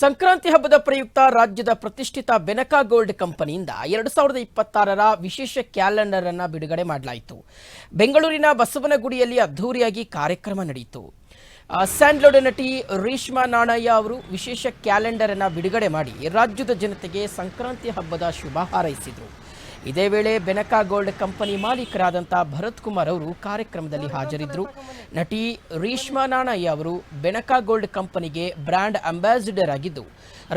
ಸಂಕ್ರಾಂತಿ ಹಬ್ಬದ ಪ್ರಯುಕ್ತ ರಾಜ್ಯದ ಪ್ರತಿಷ್ಠಿತ ಬೆನಕಾ ಗೋಲ್ಡ್ ಕಂಪನಿಯಿಂದ ಎರಡು ಸಾವಿರದ ಇಪ್ಪತ್ತಾರರ ವಿಶೇಷ ಕ್ಯಾಲೆಂಡರ್ ಅನ್ನು ಬಿಡುಗಡೆ ಮಾಡಲಾಯಿತು. ಬೆಂಗಳೂರಿನ ಬಸವನಗುಡಿಯಲ್ಲಿ ಅದ್ಧೂರಿಯಾಗಿ ಕಾರ್ಯಕ್ರಮ ನಡೆಯಿತು. ಸ್ಯಾಂಡ್ಲೋಡ್ ನಟಿ ರೇಷ್ಮಾ ನಾಣಯ್ಯ ಅವರು ವಿಶೇಷ ಕ್ಯಾಲೆಂಡರ್ ಅನ್ನು ಬಿಡುಗಡೆ ಮಾಡಿ ರಾಜ್ಯದ ಜನತೆಗೆ ಸಂಕ್ರಾಂತಿ ಹಬ್ಬದ ಶುಭ ಹಾರೈಸಿದರು. ಇದೇ ವೇಳೆ ಬೆನಕಾ ಗೋಲ್ಡ್ ಕಂಪನಿ ಮಾಲೀಕರಾದಂಥ ಭರತ್ ಕುಮಾರ್ ಅವರು ಕಾರ್ಯಕ್ರಮದಲ್ಲಿ ಹಾಜರಿದ್ದರು. ನಟಿ ರೀಷ್ಮಾ ನಾಣಯ್ಯ ಅವರು ಬೆನಕಾ ಗೋಲ್ಡ್ ಕಂಪನಿಗೆ ಬ್ರ್ಯಾಂಡ್ ಅಂಬಾಸಿಡರ್ ಆಗಿದ್ದು,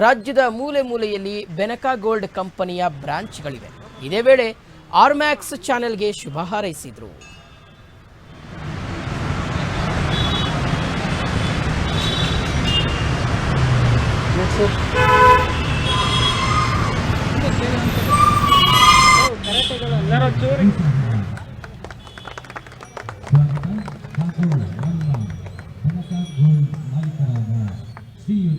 ರಾಜ್ಯದ ಮೂಲೆ ಮೂಲೆಯಲ್ಲಿ ಬೆನಕಾ ಗೋಲ್ಡ್ ಕಂಪನಿಯ ಬ್ರಾಂಚ್ಗಳಿವೆ. ಇದೇ ವೇಳೆ ಆರ್ಮ್ಯಾಕ್ಸ್ ಚಾನೆಲ್ಗೆ ಶುಭ ಹಾರೈಸಿದರು. ಹಾಗೂ ಶ್ರೀಯುತ ಭರತ್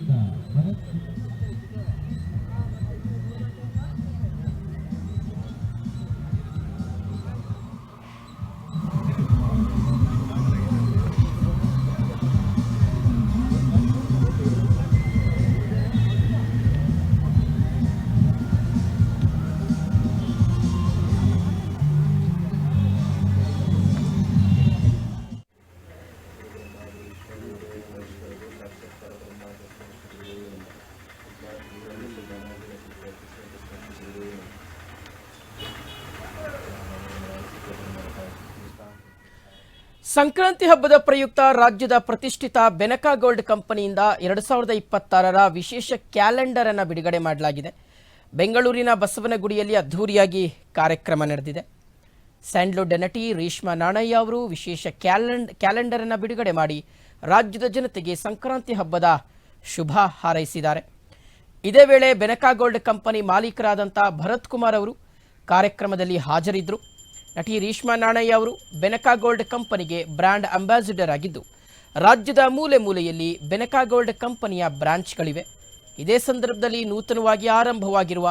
ಸಂಕ್ರಾಂತಿ ಹಬ್ಬದ ಪ್ರಯುಕ್ತ ರಾಜ್ಯದ ಪ್ರತಿಷ್ಠಿತ ಬೆನಕಾ ಗೋಲ್ಡ್ ಕಂಪನಿಯಿಂದ ಎರಡು ಸಾವಿರದ ಇಪ್ಪತ್ತಾರರ ವಿಶೇಷ ಕ್ಯಾಲೆಂಡರ್ ಅನ್ನು ಬಿಡುಗಡೆ ಮಾಡಲಾಗಿದೆ. ಬೆಂಗಳೂರಿನ ಬಸವನಗುಡಿಯಲ್ಲಿ ಅದ್ಧೂರಿಯಾಗಿ ಕಾರ್ಯಕ್ರಮ ನಡೆದಿದೆ. ಸ್ಯಾಂಡ್ಲುಡ್ ಡೆನಟಿ ರೇಷ್ಮಾ ನಾಣಯ್ಯ ಅವರು ವಿಶೇಷ ಕ್ಯಾಲೆಂಡ್, ಕ್ಯಾಲೆಂಡರ್ ಅನ್ನು ಬಿಡುಗಡೆ ಮಾಡಿ ರಾಜ್ಯದ ಜನತೆಗೆ ಸಂಕ್ರಾಂತಿ ಹಬ್ಬದ ಶುಭ ಹಾರೈಸಿದ್ದಾರೆ. ಇದೇ ವೇಳೆ ಬೆನಕಾ ಗೋಲ್ಡ್ ಕಂಪನಿ ಮಾಲೀಕರಾದಂಥ ಭರತ್ ಕುಮಾರ್ ಅವರು ಕಾರ್ಯಕ್ರಮದಲ್ಲಿ ಹಾಜರಿದ್ದರು. ನಟಿ ರೀಷ್ಮಾ ನಾಣಯ್ಯ ಅವರು ಬೆನಕಾ ಗೋಲ್ಡ್ ಕಂಪನಿಗೆ ಬ್ರ್ಯಾಂಡ್ ಅಂಬಾಸಿಡರ್ ಆಗಿದ್ದು, ರಾಜ್ಯದ ಮೂಲೆ ಮೂಲೆಯಲ್ಲಿ ಬೆನಕಾ ಗೋಲ್ಡ್ ಕಂಪನಿಯ ಬ್ರಾಂಚ್ಗಳಿವೆ. ಇದೇ ಸಂದರ್ಭದಲ್ಲಿ ನೂತನವಾಗಿ ಆರಂಭವಾಗಿರುವ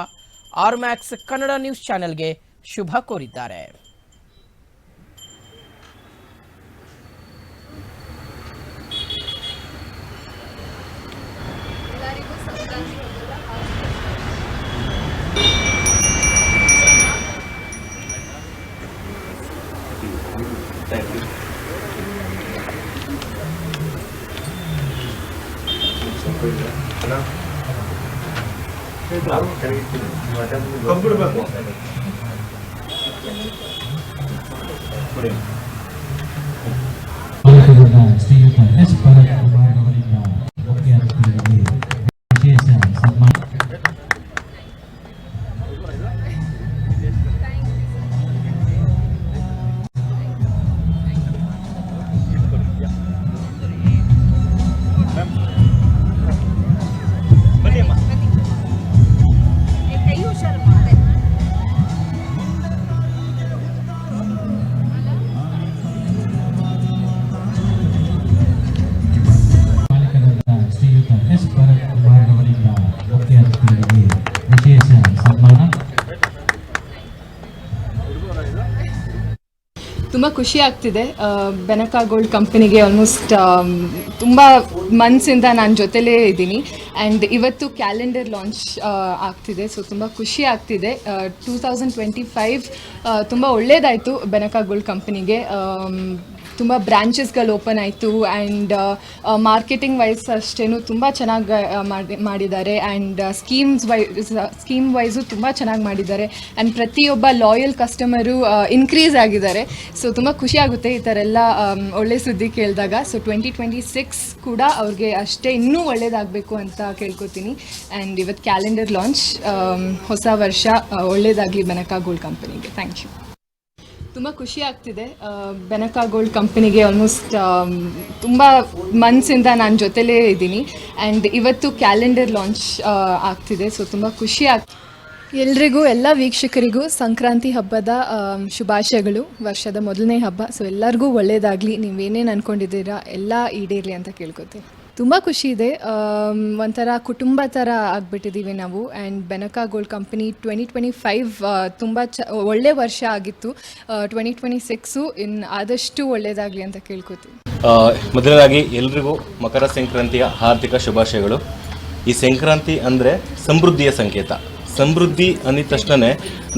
ಆರ್ಮ್ಯಾಕ್ಸ್ ಕನ್ನಡ ನ್ಯೂಸ್ ಚಾನೆಲ್ಗೆ ಶುಭ ಕೋರಿದ್ದಾರೆ. కంప్యూటర్ పై శ్రీయుత ఎస్ పరత్ కుమార్ గౌరీ ತುಂಬ ಖುಷಿ ಆಗ್ತಿದೆ. ಬೆನಕ ಬೆನಕಾ ಗೋಲ್ಡ್ ಕಂಪನಿಗೆ ಆಲ್ಮೋಸ್ಟ್ ತುಂಬ ಮಂತ್ಸಿಂದ ನಾನು ಜೊತೆಲೇ ಇದ್ದೀನಿ. ಆ್ಯಂಡ್ ಇವತ್ತು ಕ್ಯಾಲೆಂಡರ್ ಲಾಂಚ್ ಆಗ್ತಿದೆ. ಸೊ ತುಂಬ ಖುಷಿ ಆಗ್ತಿದೆ. ಟೂ ತೌಸಂಡ್ ಟ್ವೆಂಟಿ ಫೈವ್ ತುಂಬ ಒಳ್ಳೆಯದಾಯಿತು ಬೆನಕಾ ಗೋಲ್ಡ್ ಕಂಪನಿಗೆ ತುಂಬ ಬ್ರ್ಯಾಂಚಸ್ಗಳು ಓಪನ್ ಆಯಿತು ಆ್ಯಂಡ್ ಮಾರ್ಕೆಟಿಂಗ್ ವೈಸ್ ಅಷ್ಟೇನು ತುಂಬ ಚೆನ್ನಾಗಿ ಮಾಡಿ ಮಾಡಿದ್ದಾರೆ and schemes wise scheme wise ತುಂಬ ಚೆನ್ನಾಗಿ ಮಾಡಿದ್ದಾರೆ ಆ್ಯಂಡ್ ಪ್ರತಿಯೊಬ್ಬ ಲಾಯಲ್ ಕಸ್ಟಮರು ಇನ್ಕ್ರೀಸ್ ಆಗಿದ್ದಾರೆ. ಸೊ ತುಂಬ ಖುಷಿ ಆಗುತ್ತೆ ಈ ಥರ ಎಲ್ಲ ಆಮ್, ಒಳ್ಳೆ ಸುದ್ದಿ ಕೇಳಿದಾಗ. ಸೊ ಟ್ವೆಂಟಿ ಟ್ವೆಂಟಿ ಸಿಕ್ಸ್ ಕೂಡ ಅವ್ರಿಗೆ ಅಷ್ಟೇ ಇನ್ನೂ ಒಳ್ಳೇದಾಗಬೇಕು ಅಂತ ಕೇಳ್ಕೊತೀನಿ. ಆ್ಯಂಡ್ ಇವತ್ತು ಕ್ಯಾಲೆಂಡರ್ ಲಾಂಚ್ ಹೊಸ ವರ್ಷ ಒಳ್ಳೇದಾಗಲಿ ಬನಕ ಗೋಲ್ಡ್ ಕಂಪನಿಗೆ ಥ್ಯಾಂಕ್ ಯು ತುಂಬ ಖುಷಿ ಆಗ್ತಿದೆ. ಬೆನಕಾ ಗೋಲ್ಡ್ ಕಂಪನಿಗೆ ಆಲ್ಮೋಸ್ಟ್ ತುಂಬ ಮಂತ್ಸಿಂದ ನಾನು ಜೊತೆಲೇ ಇದ್ದೀನಿ. ಆ್ಯಂಡ್ ಇವತ್ತು ಕ್ಯಾಲೆಂಡರ್ ಲಾಂಚ್ ಆಗ್ತಿದೆ. ಸೊ ತುಂಬ ಖುಷಿ ಆಗ್ತಿದೆ ಎಲ್ರಿಗೂ, ಎಲ್ಲ ವೀಕ್ಷಕರಿಗೂ ಸಂಕ್ರಾಂತಿ ಹಬ್ಬದ ಶುಭಾಶಯಗಳು. ವರ್ಷದ ಮೊದಲನೇ ಹಬ್ಬ. ಸೊ ಎಲ್ಲರಿಗೂ ಒಳ್ಳೆಯದಾಗಲಿ ನೀವೇನೇನು ಅಂದ್ಕೊಂಡಿದ್ದೀರಾ ಎಲ್ಲ ಈಡೇರಲಿ ಅಂತ ಕೇಳ್ಕೊತೀನಿ. ತುಂಬ ಖುಷಿ ಇದೆ. ಒಂಥರ ಕುಟುಂಬ ಥರ ಆಗಿಬಿಟ್ಟಿದ್ದೀವಿ ನಾವು. And Benaka gold company twenty twenty five ತುಂಬ ಚ, ಒಳ್ಳೆ ವರ್ಷ ಆಗಿತ್ತು. ಟ್ವೆಂಟಿ ಟ್ವೆಂಟಿ ಸಿಕ್ಸು ಇನ್ ಆದಷ್ಟು ಒಳ್ಳೆಯದಾಗಲಿ ಅಂತ ಕೇಳ್ಕೊತೀವಿ. ಮೊದಲನೇದಾಗಿ ಎಲ್ರಿಗೂ ಮಕರ ಸಂಕ್ರಾಂತಿಯ ಹಾರ್ದಿಕ ಶುಭಾಶಯಗಳು. ಈ ಸಂಕ್ರಾಂತಿ ಅಂದರೆ ಸಮೃದ್ಧಿಯ ಸಂಕೇತ. ಸಮೃದ್ಧಿ ಅಂದಿದ ತಕ್ಷಣ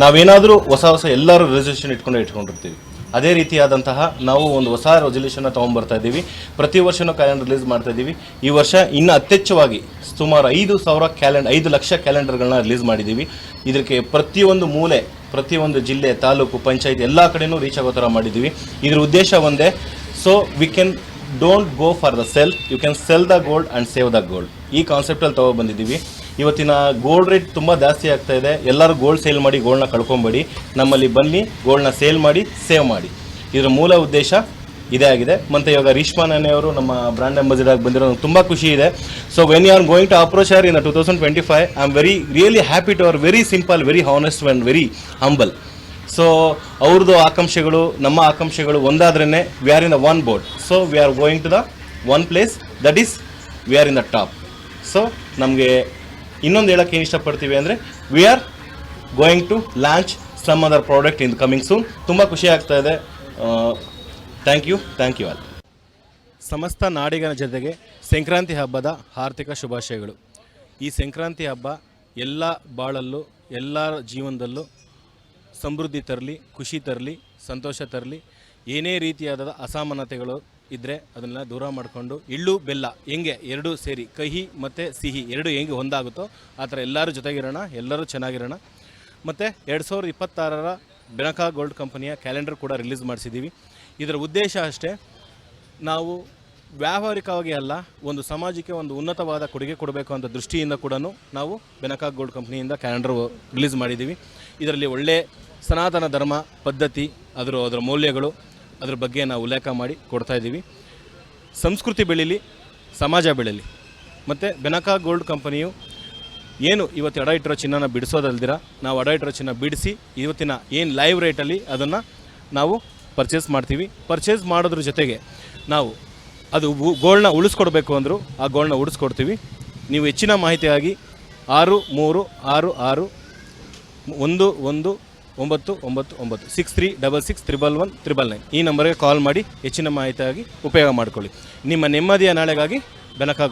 ನಾವೇನಾದರೂ ಹೊಸ ಹೊಸ ಎಲ್ಲರೂ ರೆಸಲ್ಯೂಷನ್ ಇಟ್ಕೊಂಡು ಇಟ್ಕೊಂಡಿರ್ತೀವಿ. ಅದೇ ರೀತಿಯಾದಂತಹ ನಾವು ಒಂದು ಹೊಸ ರೆಸೊಲ್ಯೂಷನ್ನ ತೊಗೊಂಡ್ಬರ್ತಾ ಇದ್ದೀವಿ. ಪ್ರತಿ ವರ್ಷವೂ ಕ್ಯಾಲೆಂಡರ್ ರಿಲೀಸ್ ಮಾಡ್ತಾ ಇದ್ದೀವಿ. ಈ ವರ್ಷ ಇನ್ನು ಅತ್ಯಚ್ಚವಾಗಿ ಸುಮಾರು ಐದು ಸಾವಿರ ಕ್ಯಾಲೆಂಡರ್ ಐದು ಲಕ್ಷ ಕ್ಯಾಲೆಂಡರ್ಗಳನ್ನ ರಿಲೀಸ್ ಮಾಡಿದ್ದೀವಿ. ಇದಕ್ಕೆ ಪ್ರತಿಯೊಂದು ಮೂಲೆ, ಪ್ರತಿಯೊಂದು ಜಿಲ್ಲೆ, ತಾಲೂಕು, ಪಂಚಾಯತ್ ಎಲ್ಲ ಕಡೆಯೂ ರೀಚ್ ಆಗೋ ಥರ ಮಾಡಿದ್ದೀವಿ. ಇದರ ಉದ್ದೇಶ ಒಂದೇ so we can don't go for the sell you can sell the gold and save the gold ಈ ಕಾನ್ಸೆಪ್ಟಲ್ಲಿ ತೊಗೊಬಂದಿದ್ದೀವಿ ಇವತ್ತಿನ ಗೋಲ್ಡ್ ರೇಟ್ ತುಂಬ ಜಾಸ್ತಿ ಆಗ್ತಾ ಇದೆ. ಎಲ್ಲರೂ ಗೋಲ್ಡ್ ಸೇಲ್ ಮಾಡಿ ಗೋಲ್ಡ್ನ ಕಳ್ಕೊಂಬೇಡಿ. ನಮ್ಮಲ್ಲಿ ಬನ್ನಿ ಗೋಲ್ಡ್ನ ಸೇಲ್ ಮಾಡಿ ಸೇವ್ ಮಾಡಿ. ಇದರ ಮೂಲ ಉದ್ದೇಶ ಇದೇ ಆಗಿದೆ. ಮತ್ತು ಇವಾಗ ರೀಶ್ಮಾ ನಾನೆ ಅವರು ನಮ್ಮ ಬ್ರ್ಯಾಂಡ್ ಅಂಬಾಸಿಡರ್ ಆಗಿ ಬಂದಿರೋ ತುಂಬ ಖುಷಿ ಇದೆ. So when you are going to approach are in two thousand twenty five I am very really happy to our very simple very honest and very humble so ಅವ್ರದ್ದು ಆಕಾಂಕ್ಷೆಗಳು, ನಮ್ಮ ಆಕಾಂಕ್ಷೆಗಳು ಒಂದಾದ್ರೇ we are in the one board so we are going to the one place that is we are in the top so ನಮಗೆ ಇನ್ನೊಂದು ಹೇಳೋಕ್ಕೆ ಏನು ಇಷ್ಟಪಡ್ತೀವಿ ಅಂದರೆ we are going to launch some other product in coming soon ತುಂಬ ಖುಷಿ ಆಗ್ತಾ ಇದೆ. Thank you thank you all ಸಮಸ್ತ ನಾಡಿಗನ ಜೊತೆಗೆ ಸಂಕ್ರಾಂತಿ ಹಬ್ಬದ ಆರ್ಥಿಕ ಶುಭಾಶಯಗಳು. ಈ ಸಂಕ್ರಾಂತಿ ಹಬ್ಬ ಎಲ್ಲ ಬಾಳಲ್ಲೂ ಎಲ್ಲರ ಜೀವನದಲ್ಲೂ ಸಮೃದ್ಧಿ ತರಲಿ, ಖುಷಿ ತರಲಿ, ಸಂತೋಷ ತರಲಿ, ಏನೇ ರೀತಿಯಾದ ಅಸಮಾನತೆಗಳು ಇದ್ದರೆ ಅದನ್ನೆಲ್ಲ ದೂರ ಮಾಡಿಕೊಂಡು ಇಳ್ಳು, ಬೆಲ್ಲ ಹೆಂಗೆ ಎರಡೂ ಸೇರಿ, ಕಹಿ ಮತ್ತು ಸಿಹಿ ಎರಡು ಹೆಂಗೆ ಹೊಂದಾಗುತ್ತೋ ಆ ಥರ ಎಲ್ಲರೂ ಜೊತೆಗಿರೋಣ, ಎಲ್ಲರೂ ಚೆನ್ನಾಗಿರೋಣ. ಮತ್ತು ಎರಡು ಸಾವಿರದ ಇಪ್ಪತ್ತಾರರ ಬೆನಕಾ ಗೋಲ್ಡ್ ಕಂಪನಿಯ ಕ್ಯಾಲೆಂಡರ್ ಕೂಡ ರಿಲೀಸ್ ಮಾಡಿಸಿದ್ದೀವಿ ಇದರ ಉದ್ದೇಶ ಅಷ್ಟೇ, ನಾವು ವ್ಯಾವಹಾರಿಕವಾಗಿ ಅಲ್ಲ, ಒಂದು ಸಮಾಜಕ್ಕೆ ಒಂದು ಉನ್ನತವಾದ ಕೊಡುಗೆ ಕೊಡಬೇಕು ಅಂತ ದೃಷ್ಟಿಯಿಂದ ಕೂಡ ನಾವು ಬೆನಕಾ ಗೋಲ್ಡ್ ಕಂಪ್ನಿಯಿಂದ ಕ್ಯಾಲೆಂಡರ್ ರಿಲೀಸ್ ಮಾಡಿದ್ದೀವಿ ಇದರಲ್ಲಿ ಒಳ್ಳೆಯ ಸನಾತನ ಧರ್ಮ, ಪದ್ಧತಿ, ಅದರ ಅದರ ಮೌಲ್ಯಗಳು ಅದ್ರ ಬಗ್ಗೆ ನಾವು ಉಲ್ಲೇಖ ಮಾಡಿ ಕೊಡ್ತಾ ಇದ್ದೀವಿ. ಸಂಸ್ಕೃತಿ ಬೆಳೀಲಿ, ಸಮಾಜ ಬೆಳೀಲಿ. ಮತ್ತು ಬೆನಕಾ ಗೋಲ್ಡ್ ಕಂಪನಿಯು ಏನು ಇವತ್ತು ಅಡ ಇಟ್ಟಿರೋ ಚಿನ್ನನ ಬಿಡಿಸೋದಲ್ದಿರ? ನಾವು ಅಡ ಇಟ್ಟಿರೋ ಚಿನ್ನ ಬಿಡಿಸಿ ಇವತ್ತಿನ ಏನು ಲೈವ್ ರೇಟಲ್ಲಿ ಅದನ್ನು ನಾವು ಪರ್ಚೇಸ್ ಮಾಡ್ತೀವಿ. ಪರ್ಚೇಸ್ ಮಾಡೋದ್ರ ಜೊತೆಗೆ ನಾವು ಅದು ಗೋಲ್ಡ್ನ ಉಳಿಸ್ಕೊಡ್ಬೇಕು ಅಂದರೂ ಆ ಗೋಲ್ಡ್ನ ಉಳಿಸ್ಕೊಡ್ತೀವಿ. ನೀವು ಹೆಚ್ಚಿನ ಮಾಹಿತಿಯಾಗಿ ಆರು ಮೂರು ಆರು ಆರು ಒಂದು ಒಂದು ಒಂಬತ್ತು ಒಂಬತ್ತು ಒಂಬತ್ತು. Six three double six triple one triple nine ಈ ನಂಬರ್ಗೆ ಕಾಲ್ ಮಾಡಿ ಹೆಚ್ಚಿನ ಮಾಹಿತಿಯಾಗಿ ಉಪಯೋಗ ಮಾಡಿಕೊಳ್ಳಿ. ನಿಮ್ಮ ನೆಮ್ಮದಿಯ ನಾಳೆಗಾಗಿ ಬೆನಕಾ